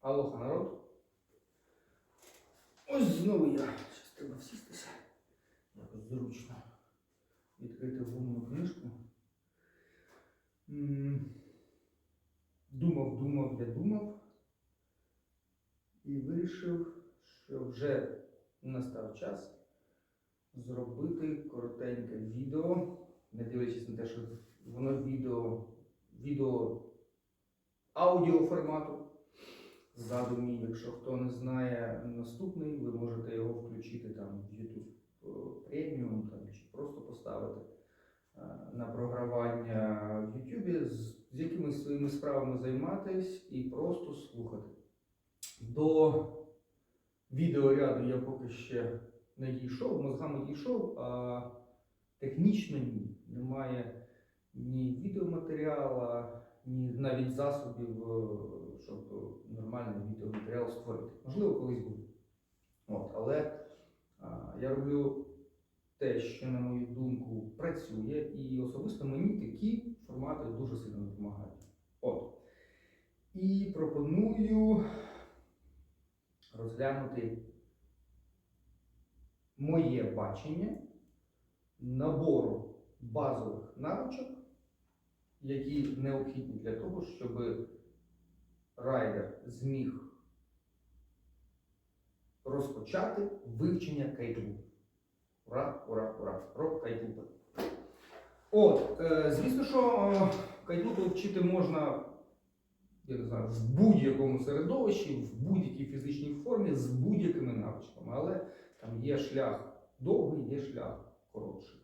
Алоха, народ. Ось знову я. Щас треба всістися. Якось зручно. Відкрити вумну книжку. Думав, думав, я думав. І вирішив, що вже настав час зробити коротеньке відео, не дивлячись на те, що воно відео, відео аудіо формату. Ззаду мій, якщо хто не знає наступний, ви можете його включити там в YouTube е, преміум там, чи просто поставити е, на програвання в YouTube, з, з якимись своїми справами займатись і просто слухати. До відеоряду я поки ще не дійшов, мозгами дійшов, а технічно ні. Немає ні відеоматеріала, ні навіть засобів, е, щоб нормальний відеоматеріал створити. Можливо, колись буде. От, але а, я роблю те, що, на мою думку, працює, і особисто мені такі формати дуже сильно допомагають. От. І пропоную розглянути моє бачення набору базових навичок, які необхідні для того, щоб райдер зміг розпочати вивчення кайтлу. Ура, ура, ура! Про кайтлупи. От, е, звісно, що е, вчити можна, я не знаю, в будь-якому середовищі, в будь-якій фізичній формі, з будь-якими навичками, але там є шлях довгий, є шлях коротший.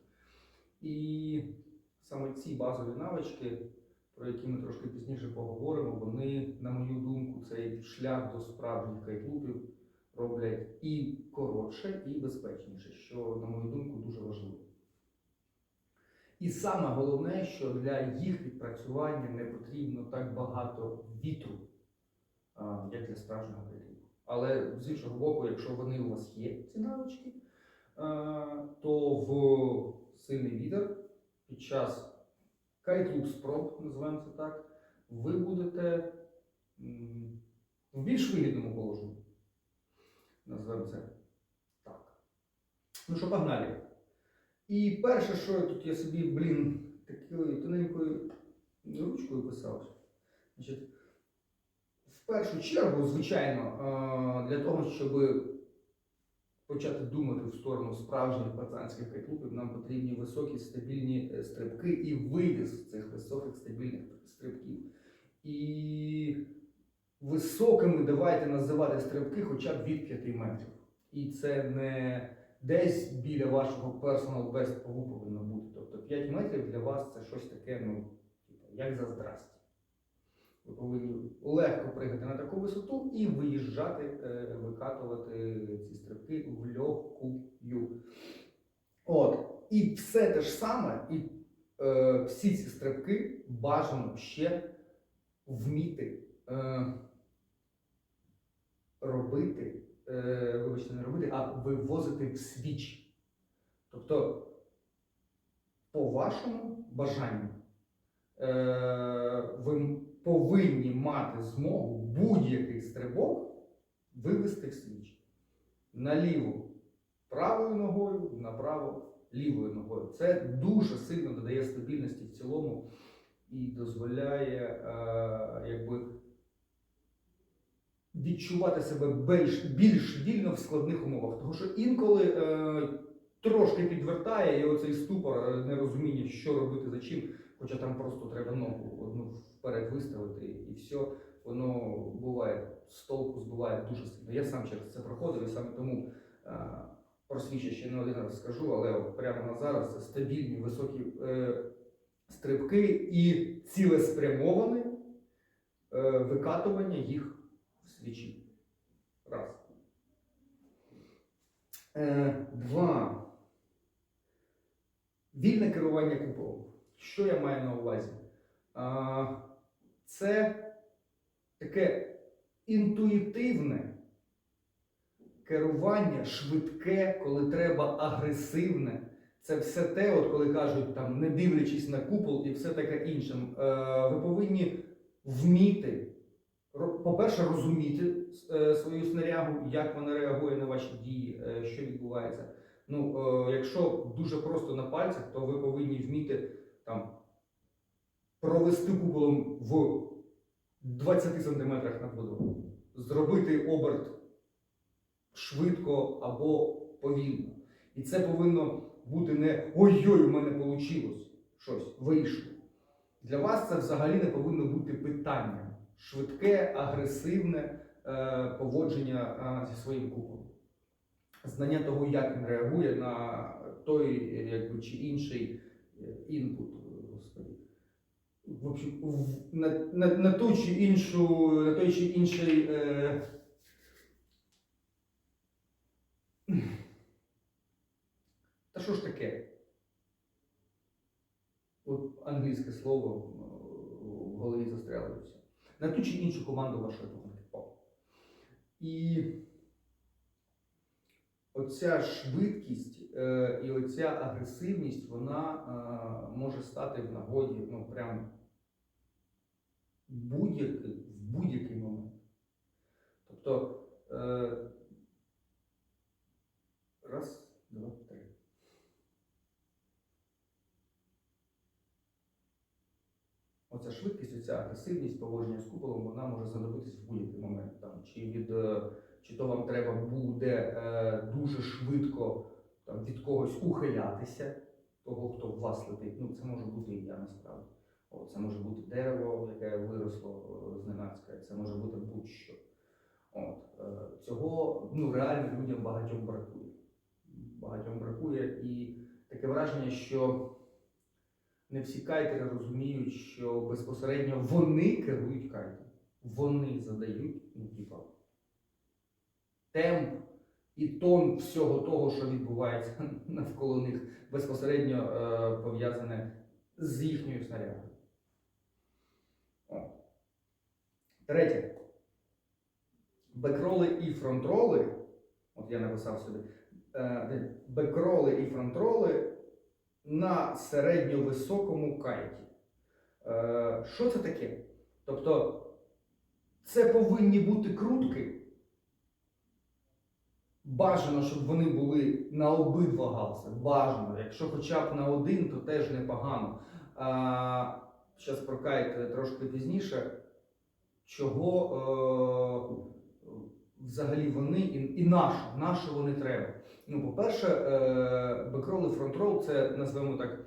І саме ці базові навички, про які ми трошки пізніше поговоримо, вони, на мою думку, цей шлях до справжніх кайтлупів роблять і коротше, і безпечніше, що, на мою думку, дуже важливо. І саме головне, що для їх відпрацювання не потрібно так багато вітру, як для справжнього кайтлупу. Але з іншого боку, якщо вони у вас є, ці навички, то в сильний вітер під час кайтлуп спроб, називаємо це так, ви будете в більш вигідному положенні. Назвемо це так. Ну що, погнали. І перше, що тут я собі, блін, такою тоненькою ручкою писав. Значить, в першу чергу, звичайно, для того, щоб почати думати в сторону справжніх пацанських кайтлупів, нам потрібні високі стабільні е, стрибки і вивіз цих високих стабільних стрибків. І високими давайте називати стрибки хоча б від 5 метрів. І це не десь біля вашого personal best повинно бути. Тобто 5 метрів для вас це щось таке, ну, типу, як за здрасті. Ви повинні легко пригати на таку висоту і виїжджати, е, викатувати ці стрибки в легкую. От. І все те ж саме, і е, всі ці стрибки бажано ще вміти е, робити, е, вибачте, не робити, а вивозити в свіч. Тобто, по вашому бажанню, е, ви повинні мати змогу будь-який стрибок вивести в свіч. Наліво правою ногою, направо лівою ногою. Це дуже сильно додає стабільності в цілому і дозволяє е, якби, відчувати себе більш, більш вільно в складних умовах. Тому що інколи е, трошки підвертає і оцей ступор, е, нерозуміння, що робити за чим, хоча там просто треба ногу одну вперед виставити і все, воно буває з толку збиває дуже сильно. Я сам через це проходив і саме тому е, про свічі ще не один раз скажу, але прямо на зараз це стабільні високі е, стрибки і цілеспрямоване е, викатування їх в свічі. Раз. Е, два. Вільне керування куполом. Що я маю на увазі? Це таке інтуїтивне керування, швидке, коли треба агресивне. Це все те, от коли кажуть, там, не дивлячись на купол і все таке інше. Е, ви повинні вміти по-перше, розуміти е, свою снарягу, як вона реагує на ваші дії, е, що відбувається. Ну, якщо дуже просто на пальцях, то ви повинні вміти там провести куполом в 20 сантиметрах над водою, зробити оберт швидко або повільно. І це повинно бути не ой-ой, у мене вийшло щось, вийшло. Для вас це взагалі не повинно бути питанням. Швидке, агресивне е, поводження е, зі своїм куполом. Знання того, як він реагує на той якби, чи інший е, інпут. В общем, на, на, на ту чи іншу, на той чи інший. Е, та що ж таке? От англійське слово е, в голові все. На ту чи іншу команду вашої команди. І оця швидкість е, і оця агресивність, вона е, може стати в нагоді, ну прям будь-який, в будь-який момент. Тобто, е, раз, два, три. Оця швидкість, оця агресивність поводження з куполом, вона може знадобитись в будь-який момент. Там, чи, від, е, чи то вам треба буде е, дуже швидко там, від когось ухилятися, того, хто в вас летить. Ну, це може бути і я насправді. Це може бути дерево, яке виросло зненацька, це може бути будь-що. От, е, цього ну, реально людям багатьом бракує. Багатьом бракує і таке враження, що не всі кайтери розуміють, що безпосередньо вони керують кайтом. Вони задають, типа, темп і тон всього того, що відбувається навколо них, безпосередньо е, пов'язане з їхньою снарядою. О. Третє. Бекроли і фронтроли, от я написав сюди, е, бекроли і фронтроли на середньовисокому кайті. Е, Що це таке? Тобто це повинні бути крутки. Бажано, щоб вони були на обидва галси. Бажано. Якщо хоча б на один, то теж непогано. Зараз про кайт е, трошки пізніше. Чого е, взагалі вони і, і на що? На вони треба? Ну, по-перше, е, бекрол і фронтрол це назвемо так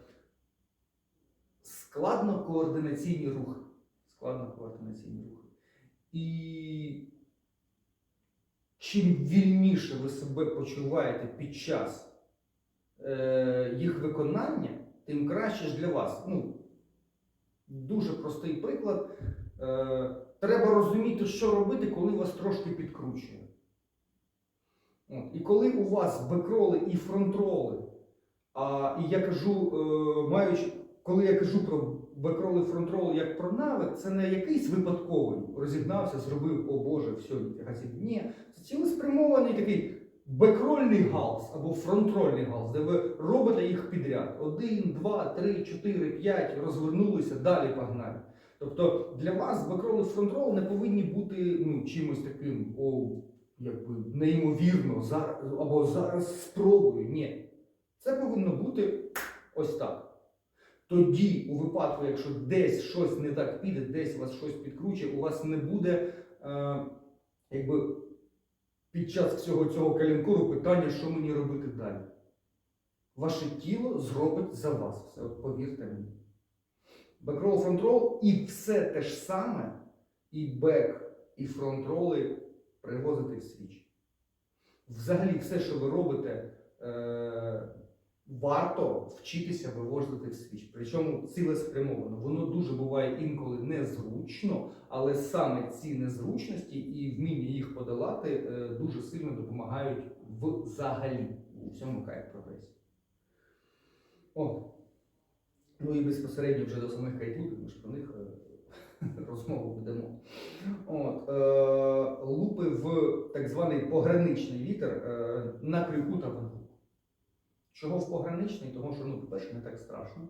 складно-координаційні рухи. Складно-координаційні рухи. І чим вільніше ви себе почуваєте під час е, їх виконання, тим краще ж для вас. Ну, дуже простий приклад. Е, треба розуміти, що робити, коли вас трошки підкручує. І коли у вас бекроли і фронтроли, а, і я кажу, е, маючи, коли я кажу про бекроли і фронтроли як про навик, це не якийсь випадковий, розігнався, зробив, о Боже, все, гасів. Ні, це цілеспрямований такий бекрольний галс або фронтрольний галс, де ви робите їх підряд. Один, два, три, чотири, п'ять, розвернулися, далі погнали. Тобто для вас і фронтрол не повинні бути ну, чимось таким, о, якби неймовірно, зараз, або зараз спробую. Ні. Це повинно бути ось так. Тоді, у випадку, якщо десь щось не так піде, десь вас щось підкручує, у вас не буде е, якби, під час всього цього калінкуру питання, що мені робити далі. Ваше тіло зробить за вас все, повірте мені. Бекрол, фронтрол і все те ж саме, і бек, і фронтроли привозити в свіч. Взагалі, все, що ви робите, е, варто вчитися вивозити в свіч. Причому цілеспрямовано. Воно дуже буває інколи незручно, але саме ці незручності і вміння їх подолати е, дуже сильно допомагають взагалі у всьому кайт прогресі. О. Ну і безпосередньо вже до самих кайтлупів, ми ж про них е, розмову ведемо. От, е, лупи в так званий пограничний вітер е, на крюку та вангу. Чого в пограничний? Тому що, ну, по-перше, не так страшно.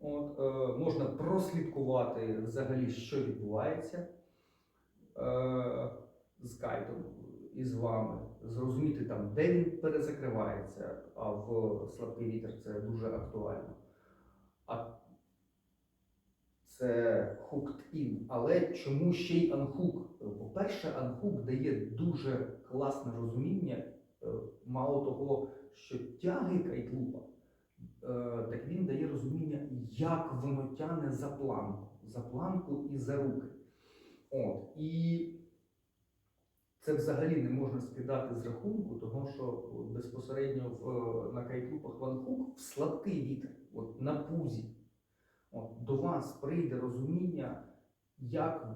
От, е, можна прослідкувати взагалі, що відбувається. е, з кайтом і з вами, зрозуміти там, де він перезакривається, а в слабкий вітер це дуже актуально. А це hooked in. Але чому ще й unhook? По-перше, unhook дає дуже класне розуміння, е, мало того, що тяги кайтлупа, е, так він дає розуміння, як воно тягне за планку, за планку і за руки. От. І це взагалі не можна скидати з рахунку, тому що безпосередньо в, на кайтлупах ванхук в слабкий вітер, от на пузі. От, до вас прийде розуміння, як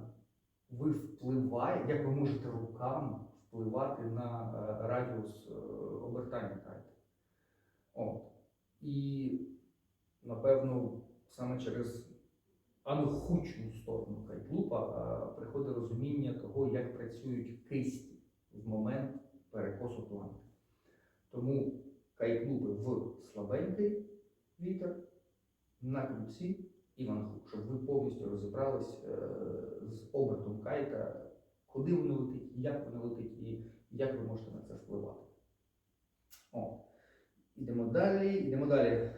ви впливаєте, як ви можете руками впливати на е, радіус е, обертання кайта. І, напевно, саме через анохучну сторону кайтлупа е, приходить розуміння того, як працюють кисті в момент перекосу планки. Тому кайтлупи в слабенький вітер, на ключі і ванхук, щоб ви повністю розібрались е, з обертом кайта, куди воно летить, як воно летить і як ви можете на це впливати. О. Ідемо далі, ідемо далі. Е,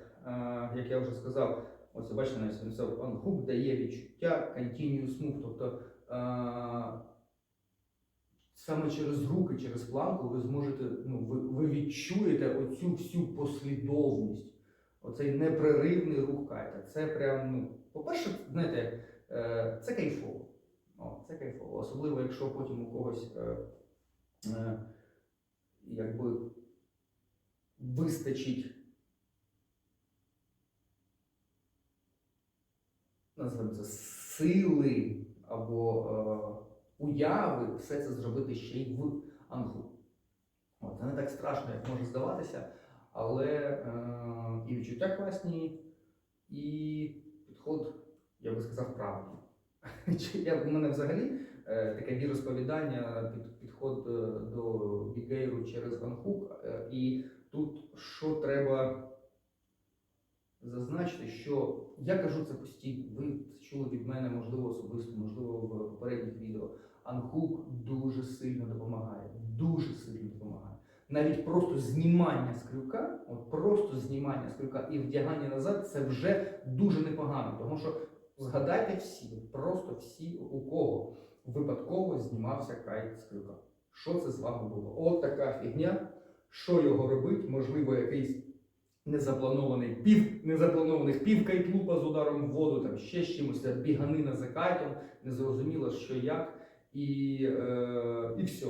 як я вже сказав, ось бачите, написав, ванхук дає відчуття continuous move, тобто е, саме через руки, через планку ви зможете, ну, ви, ви відчуєте оцю всю послідовність оцей непреривний рух кайта. Це прям, ну, по-перше, знаєте, е, це кайфово. О, це кайфово. Особливо, якщо потім у когось е, якби вистачить. Називаємо це сили або е, уяви все це зробити ще й в ангу. От, це не так страшно, як може здаватися. Але е, і відчуття класні, і підход, я би сказав, правильний. Я, У мене взагалі е, таке віросповідання, під, підход е, до бігейру через ванхук. Е, і тут що треба зазначити, що я кажу це постійно. Ви чули від мене, можливо, особисто, можливо, в попередніх відео. Анхук дуже сильно допомагає. Дуже сильно допомагає навіть просто знімання з крюка, от просто знімання з крюка і вдягання назад це вже дуже непогано. Тому що згадайте всі, просто всі, у кого випадково знімався кайт з крюка. Що це з вами було? От така фігня. Що його робить? Можливо, якийсь незапланований пів, незапланованих пів кайтлупа з ударом в воду, там ще з чимось, біганина за кайтом, незрозуміло, що як, і, е, і все.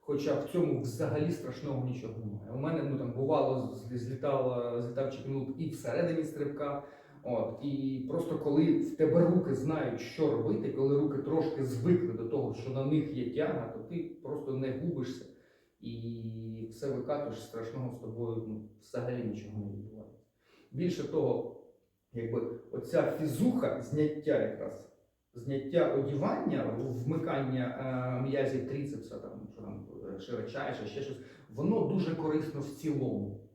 Хоча в цьому взагалі страшного нічого немає. У мене ну, там бувало злітало, злітав чекнув і всередині стрибка. От, І просто коли в тебе руки знають, що робити, коли руки трошки звикли до того, що на них є тяга, то ти просто не губишся і все викатуєш страшного з тобою ну, взагалі нічого не відбувається. Більше того, якби оця фізуха зняття якраз зняття одівання, вмикання е, м'язів тріцепса, там, що там, широчайше, ще щось, воно дуже корисно в цілому.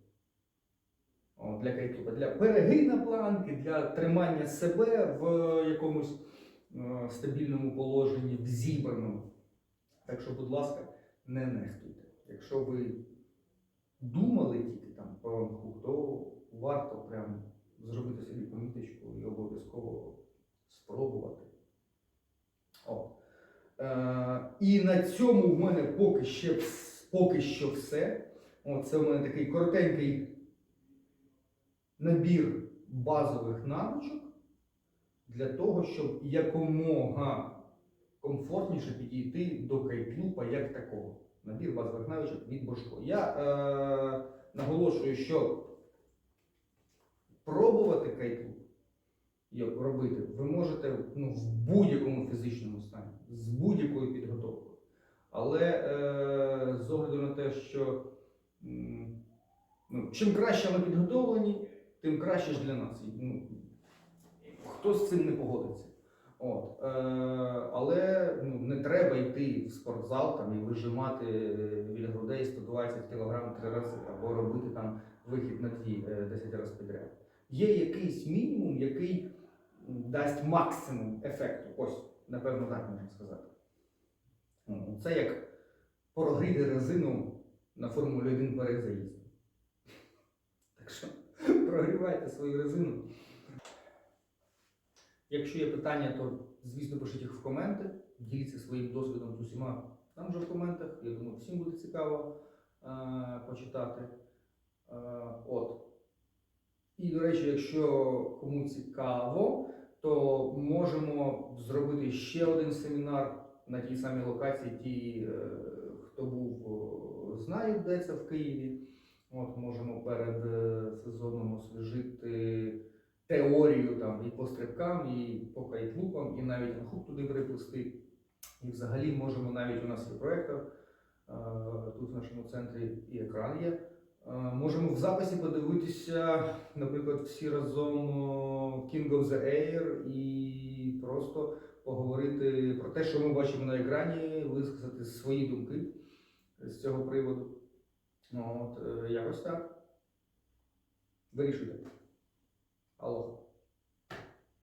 О, для кайтупа, для перегина планки, для тримання себе в якомусь е, стабільному положенні, в зібраному. Так що, будь ласка, не нехтуйте. Якщо ви думали тільки там про ранку, то варто прям зробити собі поміточку і обов'язково спробувати. О. Е, І на цьому в мене поки що, поки що все. О, це в мене такий коротенький набір базових навичок для того, щоб якомога комфортніше підійти до кайтлупа як такого. Набір базових навичок від Бошко. Я е, наголошую, що пробувати кайтлуп як робити, ви можете ну, в будь-якому фізичному стані, з будь-якою підготовкою. Але е, з огляду на те, що ну, чим краще ми підготовлені, тим краще ж для нас. Ну, хто з цим не погодиться. От, е, але ну, не треба йти в спортзал там, і вижимати біля грудей 120 кг три рази, або робити там вихід на дві е, 10 разів підряд. Є якийсь мінімум, який дасть максимум ефекту. Ось, напевно, так можна сказати. Ну, Це як прогріти резину на Формулі 1 перед заїздом. Так що прогрівайте свою резину. Якщо є питання, то звісно пишіть їх в коменти, діліться своїм досвідом з усіма там же в коментах. Я думаю, всім буде цікаво е, почитати. Е, от. І, до речі, якщо кому цікаво, то можемо зробити ще один семінар на тій самій локації. Ті, е, хто був, знають, де це в Києві. От, можемо перед е, сезоном освіжити теорію там, і по стрибкам, і по кайтлупам, і навіть на туди приплести. І взагалі можемо навіть у нас є проєктор, тут в нашому центрі і екран є. Можемо в записі подивитися, наприклад, всі разом King of the Air і просто поговорити про те, що ми бачимо на екрані, висказати свої думки з цього приводу. От, е, якось так. Вирішуйте. Allah.